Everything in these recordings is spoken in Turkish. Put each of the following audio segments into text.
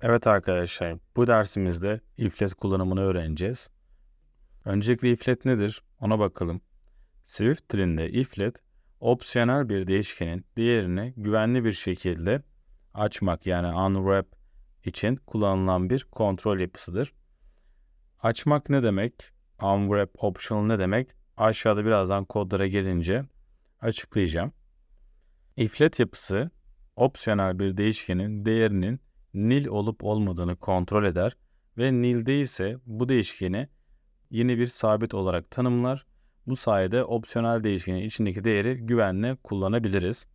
Evet arkadaşlar, bu dersimizde iflet kullanımını öğreneceğiz. Öncelikle iflet nedir? Ona bakalım. Swift dilinde iflet, opsiyonel bir değişkenin diğerini güvenli bir şekilde açmak yani unwrap için kullanılan bir kontrol yapısıdır. Açmak ne demek? Unwrap optional ne demek? Aşağıda birazdan kodlara gelince açıklayacağım. Iflet yapısı, opsiyonel bir değişkenin değerinin nil olup olmadığını kontrol eder ve nil değilse bu değişkeni yeni bir sabit olarak tanımlar. Bu sayede opsiyonel değişkenin içindeki değeri güvenle kullanabiliriz.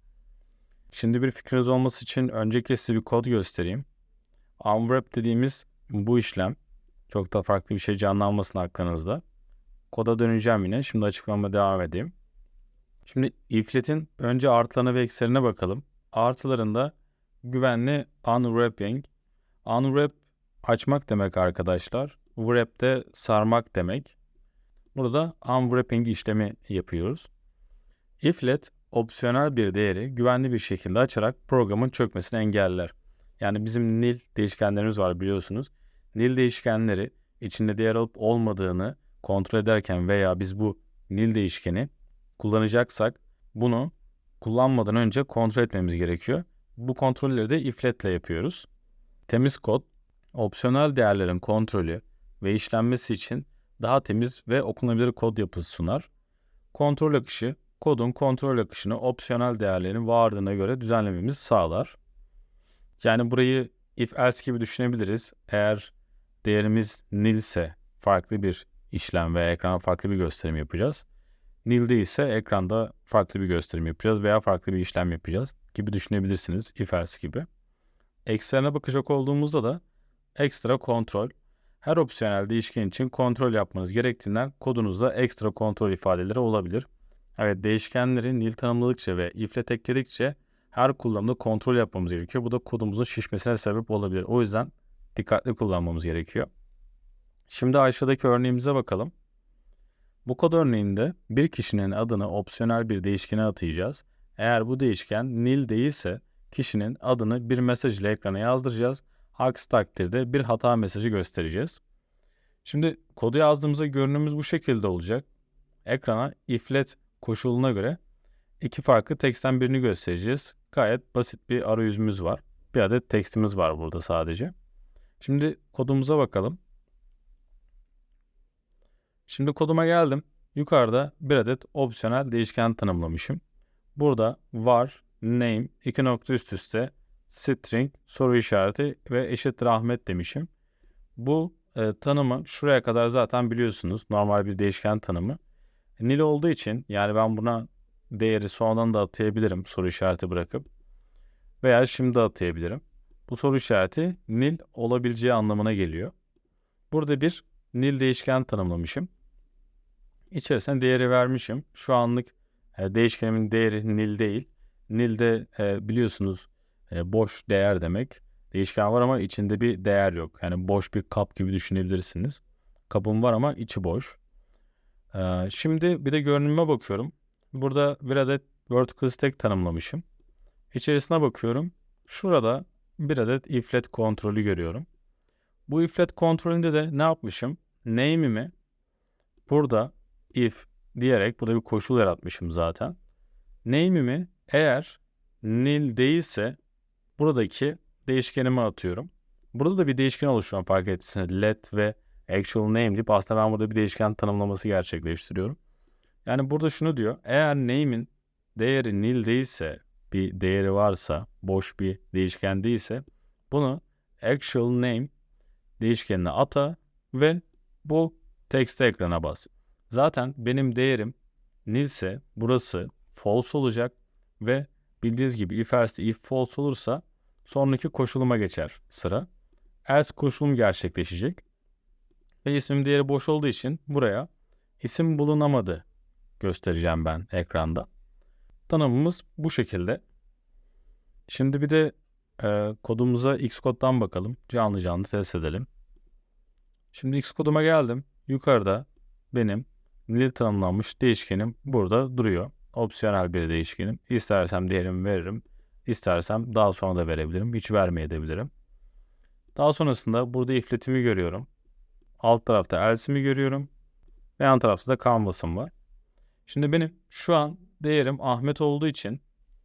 Şimdi bir fikriniz olması için öncelikle size bir kod göstereyim. Unwrap dediğimiz bu işlem çok da farklı bir şey canlanmasın aklınızda. Koda döneceğim yine. Şimdi açıklamama devam edeyim. Şimdi iflet'in önce artılarına ve eksilerine bakalım. Artılarında güvenli unwrapping. Unwrap açmak demek arkadaşlar. Wrap de sarmak demek. Burada unwrapping işlemi yapıyoruz. Iflet opsiyonel bir değeri güvenli bir şekilde açarak programın çökmesini engeller. Yani bizim nil değişkenlerimiz var biliyorsunuz. Nil değişkenleri içinde değer olup olmadığını kontrol ederken veya biz bu nil değişkeni kullanacaksak bunu kullanmadan önce kontrol etmemiz gerekiyor. Bu kontrolleri de ifletle yapıyoruz. Temiz kod, opsiyonel değerlerin kontrolü ve işlenmesi için daha temiz ve okunabilir kod yapısı sunar. Kontrol akışı, kodun kontrol akışını opsiyonel değerlerin vardığına göre düzenlememizi sağlar. Yani burayı if else gibi düşünebiliriz. Eğer değerimiz nil ise farklı bir işlem veya ekrana farklı bir gösterim yapacağız. Nil değilse ekranda farklı bir gösterim yapacağız veya farklı bir işlem yapacağız gibi düşünebilirsiniz if else gibi. Eksilerine bakacak olduğumuzda da ekstra kontrol. Her opsiyonel değişken için kontrol yapmanız gerektiğinden kodunuzda ekstra kontrol ifadeleri olabilir. Evet değişkenleri nil tanımladıkça ve if'le ekledikçe her kullanımda kontrol yapmamız gerekiyor. Bu da kodumuzun şişmesine sebep olabilir. O yüzden dikkatli kullanmamız gerekiyor. Şimdi aşağıdaki örneğimize bakalım. Bu kod örneğinde bir kişinin adını opsiyonel bir değişkene atayacağız. Eğer bu değişken nil değilse kişinin adını bir mesaj ile ekrana yazdıracağız. Aksi takdirde bir hata mesajı göstereceğiz. Şimdi kodu yazdığımızda görünümümüz bu şekilde olacak. Ekrana iflet koşuluna göre iki farklı teksten birini göstereceğiz. Gayet basit bir arayüzümüz var. Bir adet tekstimiz var burada sadece. Şimdi kodumuza bakalım. Şimdi koduma geldim. Yukarıda bir adet opsiyonel değişken tanımlamışım. Burada var, name, iki nokta üst üste, string, soru işareti ve eşittir Ahmet demişim. Bu e, tanımı şuraya kadar zaten biliyorsunuz. Normal bir değişken tanımı. Nil olduğu için yani ben buna değeri sonradan da atayabilirim soru işareti bırakıp. Veya şimdi atayabilirim. Bu soru işareti nil olabileceği anlamına geliyor. Burada bir nil değişken tanımlamışım. İçerisine değeri vermişim. Şu anlık e, değişkenimin değeri nil değil. Nil de e, biliyorsunuz e, boş değer demek. Değişken var ama içinde bir değer yok. Yani boş bir kap gibi düşünebilirsiniz. Kabım var ama içi boş. E, şimdi bir de görünüme bakıyorum. Burada bir adet vertical stack tanımlamışım. İçerisine bakıyorum. Şurada bir adet iflet kontrolü görüyorum. Bu iflet kontrolünde de ne yapmışım? Name'imi burada if diyerek burada bir koşul yaratmışım zaten. Name'imi eğer nil değilse buradaki değişkenime atıyorum. Burada da bir değişken oluşturan fark ettiyseniz let ve actual name deyip aslında ben burada bir değişken tanımlaması gerçekleştiriyorum. Yani burada şunu diyor. Eğer name'in değeri nil değilse bir değeri varsa boş bir değişken değilse bunu actual name değişkenine ata ve bu tekste ekrana bas. Zaten benim değerim nilse burası false olacak ve bildiğiniz gibi if else if false olursa sonraki koşuluma geçer sıra. Else koşulum gerçekleşecek. Ve ismim değeri boş olduğu için buraya isim bulunamadı göstereceğim ben ekranda. Tanımımız bu şekilde. Şimdi bir de e, kodumuza Xcode'dan bakalım. Canlı canlı test edelim. Şimdi Xcode'uma geldim. Yukarıda benim nil tanımlanmış değişkenim burada duruyor. Opsiyonel bir değişkenim. İstersem değerimi veririm. İstersem daha sonra da verebilirim. Hiç vermeyebilirim. Daha sonrasında burada ifletimi görüyorum. Alt tarafta else'imi görüyorum. Ve yan tarafta da canvas'ım var. Şimdi benim şu an değerim Ahmet olduğu için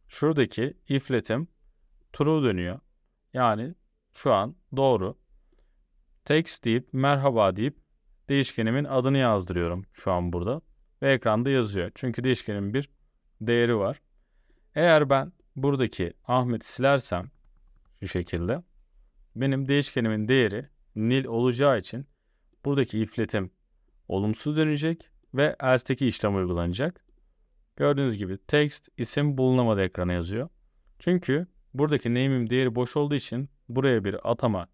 şuradaki ifletim true dönüyor. Yani şu an doğru. Text deyip merhaba deyip değişkenimin adını yazdırıyorum şu an burada. Ve ekranda yazıyor. Çünkü değişkenin bir değeri var. Eğer ben buradaki Ahmet'i silersem şu şekilde benim değişkenimin değeri nil olacağı için buradaki ifletim olumsuz dönecek ve else'teki işlem uygulanacak. Gördüğünüz gibi text isim bulunamadı ekrana yazıyor. Çünkü buradaki name'im değeri boş olduğu için buraya bir atama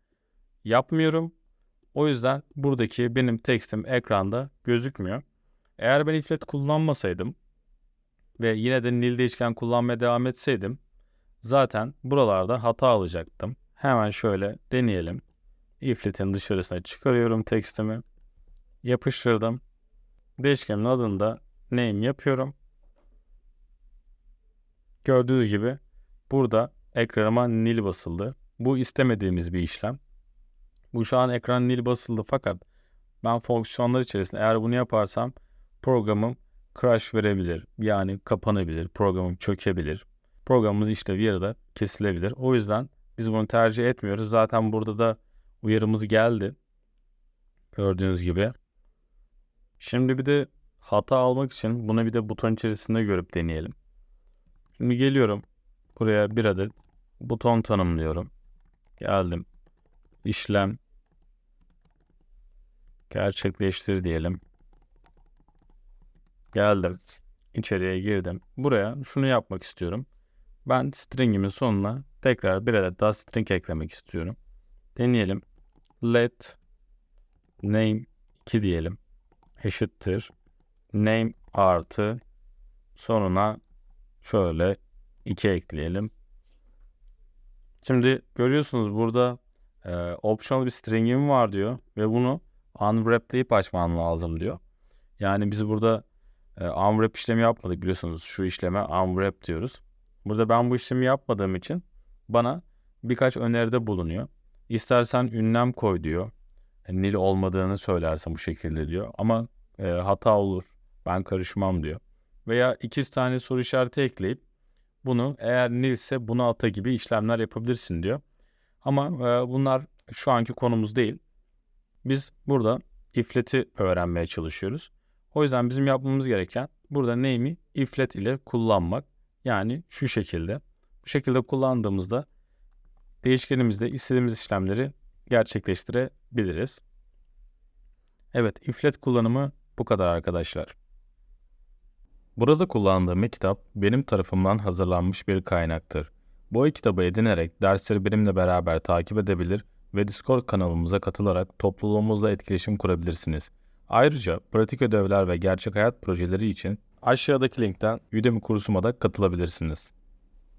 yapmıyorum. O yüzden buradaki benim text'im ekranda gözükmüyor. Eğer ben iflet kullanmasaydım ve yine de nil değişken kullanmaya devam etseydim zaten buralarda hata alacaktım. Hemen şöyle deneyelim. Iflet'in dışarısına çıkarıyorum text'imi. Yapıştırdım. Değişkenin adını da name yapıyorum. Gördüğünüz gibi burada ekranıma nil basıldı. Bu istemediğimiz bir işlem. Bu şu an ekran nil basıldı fakat ben fonksiyonlar içerisinde eğer bunu yaparsam programım crash verebilir. Yani kapanabilir, programım çökebilir. Programımız işlevi yarıda kesilebilir. O yüzden biz bunu tercih etmiyoruz. Zaten burada da uyarımız geldi. Gördüğünüz gibi. Şimdi bir de hata almak için bunu bir de buton içerisinde görüp deneyelim. Şimdi geliyorum. Buraya bir adet buton tanımlıyorum. Geldim. İşlem gerçekleştir diyelim. Geldim. İçeriye girdim. Buraya şunu yapmak istiyorum. Ben stringimin sonuna tekrar bir adet daha string eklemek istiyorum. Deneyelim. Let name 2 diyelim. Eşittir. Name artı sonuna şöyle 2 ekleyelim. Şimdi görüyorsunuz burada e, optional bir string'im var diyor ve bunu unwrap'layıp açman lazım diyor. Yani biz burada e, unwrap işlemi yapmadık biliyorsunuz. Şu işleme unwrap diyoruz. Burada ben bu işlemi yapmadığım için bana birkaç öneride bulunuyor. İstersen ünlem koy diyor. E, nil olmadığını söylersen bu şekilde diyor. Ama e, hata olur. Ben karışmam diyor. Veya iki tane soru işareti ekleyip bunu eğer nilse buna ata gibi işlemler yapabilirsin diyor. Ama e, bunlar şu anki konumuz değil. Biz burada iflet'i öğrenmeye çalışıyoruz. O yüzden bizim yapmamız gereken burada name'i iflet ile kullanmak. Yani şu şekilde. Bu şekilde kullandığımızda değişkenimizde istediğimiz işlemleri gerçekleştirebiliriz. Evet, iflet kullanımı bu kadar arkadaşlar. Burada kullandığım kitap benim tarafımdan hazırlanmış bir kaynaktır. Bu kitabı edinerek dersleri benimle beraber takip edebilir ve Discord kanalımıza katılarak topluluğumuzla etkileşim kurabilirsiniz. Ayrıca pratik ödevler ve gerçek hayat projeleri için aşağıdaki linkten Udemy kursuma da katılabilirsiniz.